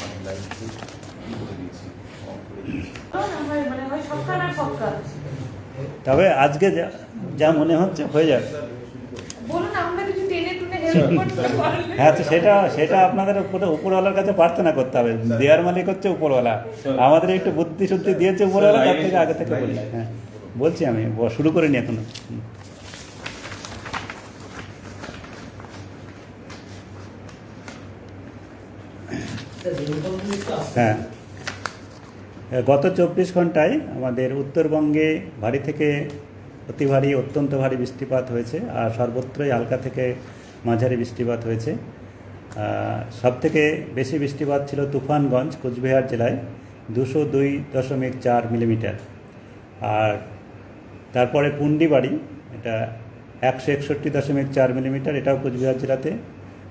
মানে করে দিয়েছি অন করে দিয়েছি তবে আজকে যা যা মনে হচ্ছে হয়ে যাবে। হ্যাঁ তো সেটা সেটা আপনাদের উপরে উপরওয়ালার কাছে প্রার্থনা করতে হবে। দেওয়ার মালিক হচ্ছে উপরওয়ালা। আমাদের একটু বুদ্ধি শুদ্ধি দিয়েছে উপরওয়ালা তার থেকে আগে থেকে বলি। হ্যাঁ। বলছি আমি শুরু করিনি এখনও। হ্যাঁ। গত চব্বিশ ঘন্টায় আমাদের উত্তরবঙ্গে ভারী থেকে অতি ভারী, অত্যন্ত ভারী বৃষ্টিপাত হয়েছে আর সর্বত্রই হালকা থেকে মাঝারি বৃষ্টিপাত হয়েছে। সব থেকে বেশি বৃষ্টিপাত ছিল তুফানগঞ্জ, কোচবিহার জেলায় দুশো দুই দশমিক চার মিলিমিটার। আর তারপরে পুন্ডিবাড়ি, এটা একশো একষট্টি দশমিক চার মিলিমিটার, এটাও কোচবিহার জেলাতে।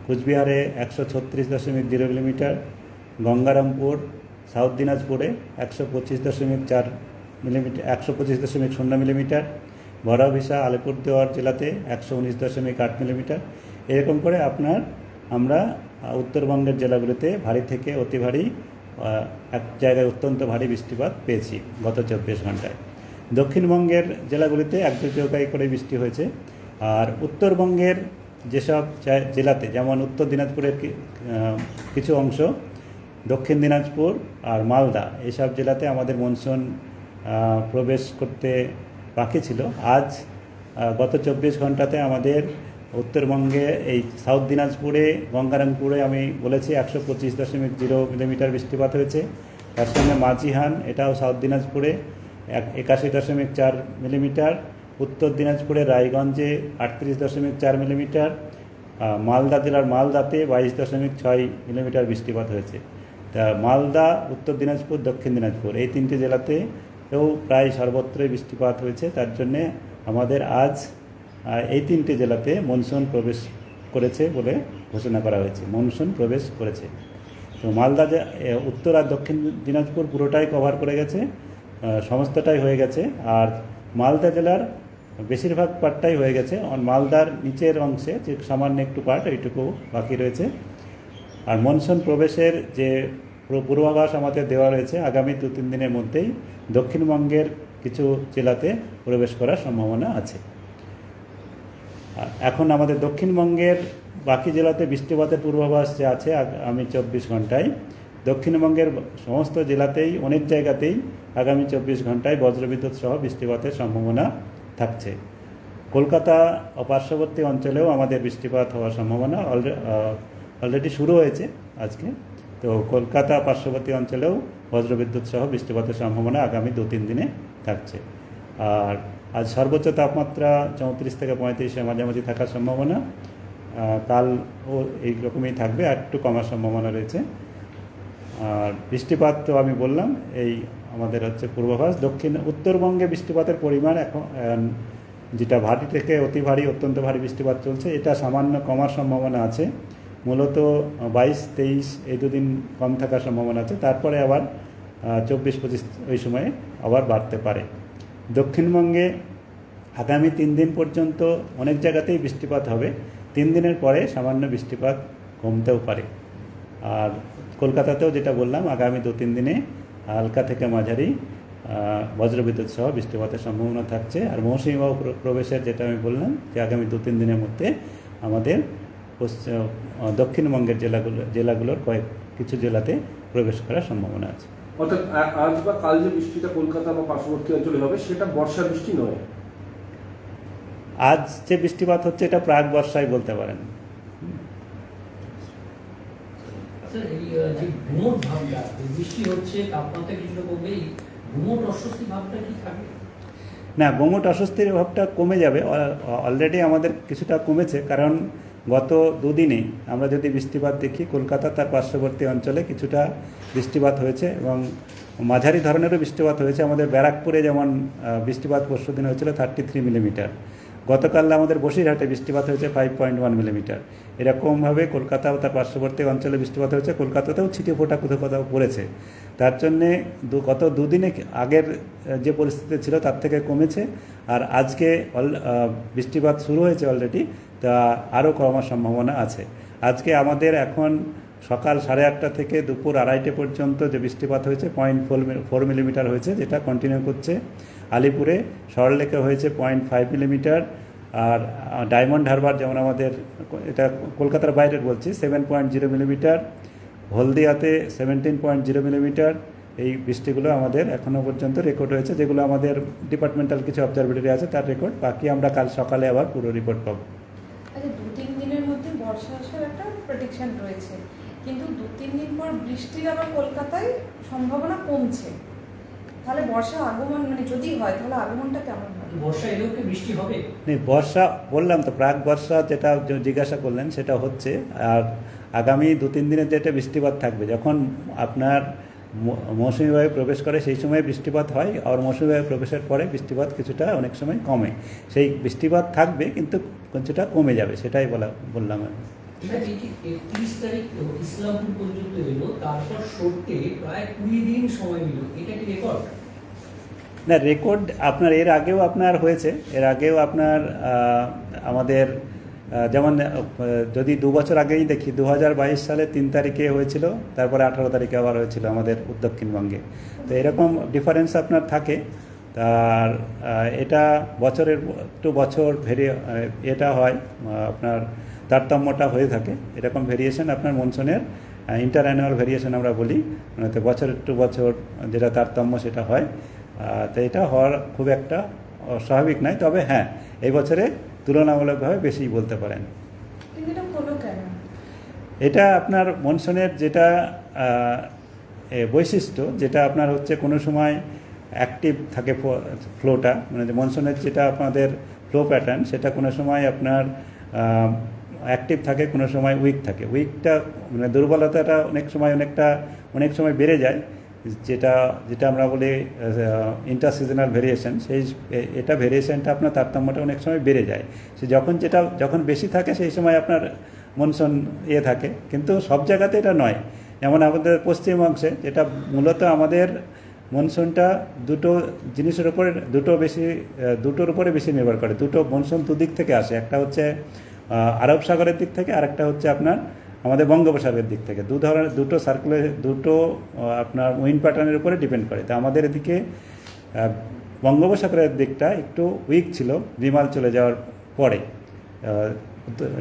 কোচবিহারে একশো ছত্রিশ দশমিক জিরো মিলিমিটার গঙ্গারামপুর, সাউথ দিনাজপুরে একশো পঁচিশ দশমিক চার মিলিমিটার, একশো পঁচিশ দশমিক শূন্য মিলিমিটার বড়াভিসা আলিপুরদুয়ার জেলাতে একশো উনিশ দশমিক আট মিলিমিটার। এরকম করে আপনার আমরা উত্তরবঙ্গের জেলাগুলিতে ভারী থেকে অতি ভারী এক জায়গায় অত্যন্ত ভারী বৃষ্টিপাত পেয়েছি গত চব্বিশ ঘন্টায় দক্ষিণবঙ্গের জেলাগুলিতে এক দু জায়গায় করে বৃষ্টি হয়েছে। আর উত্তরবঙ্গের যেসব জেলাতে, যেমন উত্তর দিনাজপুরের কিছু অংশ দক্ষিণ দিনাজপুর আর মালদা, এসব জেলাতে আমাদের মনসুন প্রবেশ করতে বাকি ছিল। আজ গত চব্বিশ ঘন্টাতে আমাদের উত্তরবঙ্গে এই সাউথ দিনাজপুরে, গঙ্গারামপুরে আমি বলেছি একশো পঁচিশ দশমিক জিরো মিলিমিটার বৃষ্টিপাত হয়েছে। তার সঙ্গে মাঝিহান, এটাও সাউথ দিনাজপুরে এক, একাশি দশমিক চার মিলিমিটার। উত্তর দিনাজপুরে রায়গঞ্জে আটত্রিশ দশমিক চার মিলিমিটার। মালদা জেলার মালদাতে বাইশ দশমিক ছয় মিলিমিটার বৃষ্টিপাত হয়েছে। মালদা, উত্তর দিনাজপুর, দক্ষিণ দিনাজপুর। এই তিনটি জেলাতেও প্রায় সর্বত্রই বৃষ্টিপাত হয়েছে। তার জন্যে আমাদের আজ এই তিনটি জেলাতে মনসুন প্রবেশ করেছে বলে ঘোষণা করা হয়েছে। মনসুন প্রবেশ করেছে। তো মালদা উত্তর আর দক্ষিণ দিনাজপুর পুরোটাই কভার করে গেছে সমস্তটাই হয়ে গেছে। আর মালদা জেলার বেশিরভাগ পার্টটাই হয়ে গেছে। মালদার নিচের অংশে যে সামান্য একটু পার্ট এইটুকু বাকি রয়েছে। আর মনসুন প্রবেশের যে পূর্বাভাস আমাদের দেওয়া রয়েছে আগামী দু তিন দিনের মধ্যেই দক্ষিণবঙ্গের কিছু জেলাতে প্রবেশ করার সম্ভাবনা আছে। এখন আমাদের দক্ষিণবঙ্গের বাকি জেলাতে বৃষ্টিপাতের পূর্বাভাস যে আছে আগামী চব্বিশ ঘন্টায় দক্ষিণবঙ্গের সমস্ত জেলাতেই, অনেক জায়গাতেই আগামী চব্বিশ ঘন্টায় বজ্রবিদ্যুৎ সহ বৃষ্টিপাতের সম্ভাবনা থাকছে। কলকাতা ও পার্শ্ববর্তী অঞ্চলেও আমাদের বৃষ্টিপাত হওয়ার সম্ভাবনা অলরেডি শুরু হয়েছে আজকে। তো কলকাতা পার্শ্ববর্তী অঞ্চলেও বজ্রবিদ্যুৎ সহ বৃষ্টিপাতের সম্ভাবনা আগামী দু তিন দিনে থাকছে। আর আজ সর্বোচ্চ তাপমাত্রা চৌত্রিশ থেকে পঁয়ত্রিশের মাঝামাঝি থাকার সম্ভাবনা। আহ, কালও এইরকমই থাকবে আর একটু কমার সম্ভাবনা রয়েছে। আর বৃষ্টিপাত তো আমি বললাম এই আমাদের হচ্ছে পূর্বাভাস। দক্ষিণ উত্তরবঙ্গে বৃষ্টিপাতের পরিমাণ এখন যেটা ভারী থেকে অতি ভারী অত্যন্ত ভারী বৃষ্টিপাত চলছে এটা সামান্য কমার সম্ভাবনা আছে। মূলত বাইশ, তেইশ এই দুদিন কম থাকার সম্ভাবনা আছে। তারপরে আবার চব্বিশ, পঁচিশ ওই সময়ে আবার বাড়তে পারে। দক্ষিণবঙ্গে আগামী তিন দিন পর্যন্ত অনেক জায়গাতেই বৃষ্টিপাত হবে। তিন দিনের পরে সামান্য বৃষ্টিপাত কমতেও পারে। আর কলকাতাতেও যেটা বললাম, আগামী দু, তিন দিনে হালকা থেকে মাঝারি বজ্রবিদ্যুৎ সহ বৃষ্টিপাতের সম্ভাবনা থাকছে। আর মৌসুমী বায়ু প্র- প্রবেশের যেটা আমি বললাম, যে আগামী দু, তিন দিনের মধ্যে আমাদের পশ্চিম দক্ষিণবঙ্গের জেলাগুলো জেলাগুলোর কয়েক কিছু জেলাতে প্রবেশ করার সম্ভাবনা আছে। অর্থাৎ আজ বা কাল যে বৃষ্টিটা কলকাতা বা পার্শ্ববর্তী অঞ্চলে হবে সেটা বর্ষা বৃষ্টি নয়? আজ যে বৃষ্টিপাত হচ্ছে এটা প্রাক বর্ষায় বলতে পারেন। না গোমট অস্বস্তির ভাবটা কমে যাবে। অলরেডি আমাদের কিছুটা কমেছে কারণ গত দুদিনে আমরা যদি বৃষ্টিপাত দেখি, কলকাতা তার পার্শ্ববর্তী অঞ্চলে কিছুটা বৃষ্টিপাত হয়েছে এবং মাঝারি ধরনেরও বৃষ্টিপাত হয়েছে। আমাদের ব্যারাকপুরে যেমন বৃষ্টিপাত পরশু দিন হয়েছিল থার্টি থ্রি মিলিমিটার গতকাল আমাদের বসিরহাটে বৃষ্টিপাত হয়েছে ফাইভ পয়েন্ট ওয়ান মিলিমিটার এরকমভাবে কলকাতা ও তার পার্শ্ববর্তী অঞ্চলে বৃষ্টিপাত হয়েছে, কলকাতাতেও ছিটে ফোটা কোথাও কোথাও পড়েছে। তার জন্যে গত দুদিনে আগের যে পরিস্থিতি ছিল তার থেকে কমেছে, আর আজকে অল- বৃষ্টিপাত শুরু হয়েছে অলরেডি তা আরও কমার সম্ভাবনা আছে। আজকে আমাদের এখন সকাল সাড়ে আটটা থেকে দুপুর আড়াইটে পর্যন্ত যে বৃষ্টিপাত হয়েছে পয়েন্ট ফোর মিলিমিটার হয়েছে, যেটা কন্টিনিউ করছে। আলিপুরে সরলেকে হয়েছে পয়েন্ট ফাইভ মিলিমিটার আর ডায়মন্ড হারবার যেমন আমাদের এটা কলকাতার বাইরের বলছি সেভেন পয়েন্ট জিরো মিলিমিটার হলদিয়াতে সেভেন্টিন পয়েন্ট জিরো মিলিমিটার এই বৃষ্টিগুলো আমাদের এখনও পর্যন্ত রেকর্ড হয়েছে, যেগুলো আমাদের ডিপার্টমেন্টাল কিছু অবজারভেটরি আছে, তার রেকর্ড বাকি আমরা কাল সকালে আবার পুরো রিপোর্ট পাবো। আচ্ছা দু তিন দিনের মধ্যে বর্ষা আসার একটা রয়েছে। কিন্তু দু তিন দিন পর বৃষ্টির আবার কলকাতায় সম্ভাবনা কমছে। তাহলে বর্ষা আগমন মানে যদি হয় তাহলে আগমনটা কেমন বর্ষা এলেও কি বৃষ্টি হবে? বর্ষা বললাম তো প্রাক বর্ষা যেটা জিজ্ঞাসা করলেন সেটা হচ্ছে আর আগামী দু তিন দিনের যেটা বৃষ্টিপাত থাকবে যখন আপনার মৌসুমি বায়ু প্রবেশ করে সেই সময় বৃষ্টিপাত হয় আর মৌসুমি বায়ু প্রবেশের পরে বৃষ্টিপাত কিছুটা অনেক সময় কমে। সেই বৃষ্টিপাত থাকবে কিন্তু কিছুটা কমে যাবে সেটাই বলা বললাম আমি। না রেকর্ড আপনার, এর আগেও আপনার হয়েছে। এর আগেও আপনার আমাদের যেমন যদি দু বছর আগেই দেখি দু হাজার বাইশ সালে তিন তারিখে হয়েছিল, তারপরে আঠারো তারিখে আবার হয়েছিল আমাদের দক্ষিণবঙ্গে তো এরকম ডিফারেন্স আপনার থাকে। আর এটা বছরের টু বছর ভেরি এটা হয় আপনার তারতম্যটা হয়ে থাকে। এরকম ভেরিয়েশন আপনার মনসুনের ইন্টার অ্যানুয়াল ভেরিয়েশন আমরা বলি। মানে তো বছরের টু বছর যেটা তারতম্য সেটা হয়। তো এটা হওয়ার খুব একটা স্বাভাবিক নয়। তবে হ্যাঁ এই বছরে তুলনামূলকভাবে বেশি বলতে পারেন। এটা আপনার মনসুনের যেটা বৈশিষ্ট্য যেটা আপনার হচ্ছে কোনো সময় অ্যাক্টিভ থাকে ফ্লোটা মানে মনসুনের যেটা আপনাদের ফ্লো প্যাটার্ন সেটা কোনো সময় আপনার অ্যাক্টিভ থাকে, কোনো সময় উইক থাকে। উইকটা মানে দুর্বলতাটা অনেক সময় অনেকটা, অনেক সময় বেড়ে যায়, যেটা যেটা আমরা বলি ইন্টার সিজনাল ভেরিয়েশন সেই, এটা ভেরিয়েশনটা আপনার তারতম্যটা অনেক সময় বেড়ে যায়। সে যখন যেটা, যখন বেশি থাকে, সেই সময় আপনার মনসুন ইয়ে থাকে। কিন্তু সব জায়গাতে এটা নয়। যেমন আমাদের পশ্চিম অংশে, যেটা মূলত আমাদের মনসুনটা দুটো জিনিসের উপরে, দুটো বেশি দুটোর উপরে বেশি নির্ভর করে। দুটো মনসুন দুদিক থেকে আসে। একটা হচ্ছে আরব সাগরের দিক থেকে আরেকটা হচ্ছে আপনার আমাদের বঙ্গোপসাগরের দিক থেকে। দু ধরনের, দুটো সার্কুলে দুটো আপনার উইন প্যাটার্নের উপরে ডিপেন্ড করে। তো আমাদের এদিকে বঙ্গোপসাগরের দিকটা একটু উইক ছিল বিমাল চলে যাওয়ার পরে।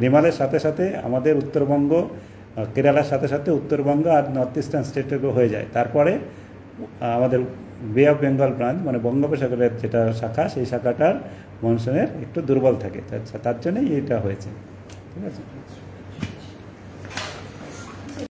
রিমালের সাথে সাথে আমাদের উত্তরবঙ্গ কেরালার সাথে সাথে উত্তরবঙ্গ আর নর্থ ইস্টার্ন স্টেটেরও হয়ে যায়। তারপরে আমাদের বে অফ বেঙ্গল ব্রাঞ্চ মানে বঙ্গোপসাগরের যেটা শাখা, সেই শাখাটার মনসুনের একটু দুর্বল থাকে। তার জন্যই এটা হয়েছে। ঠিক আছে?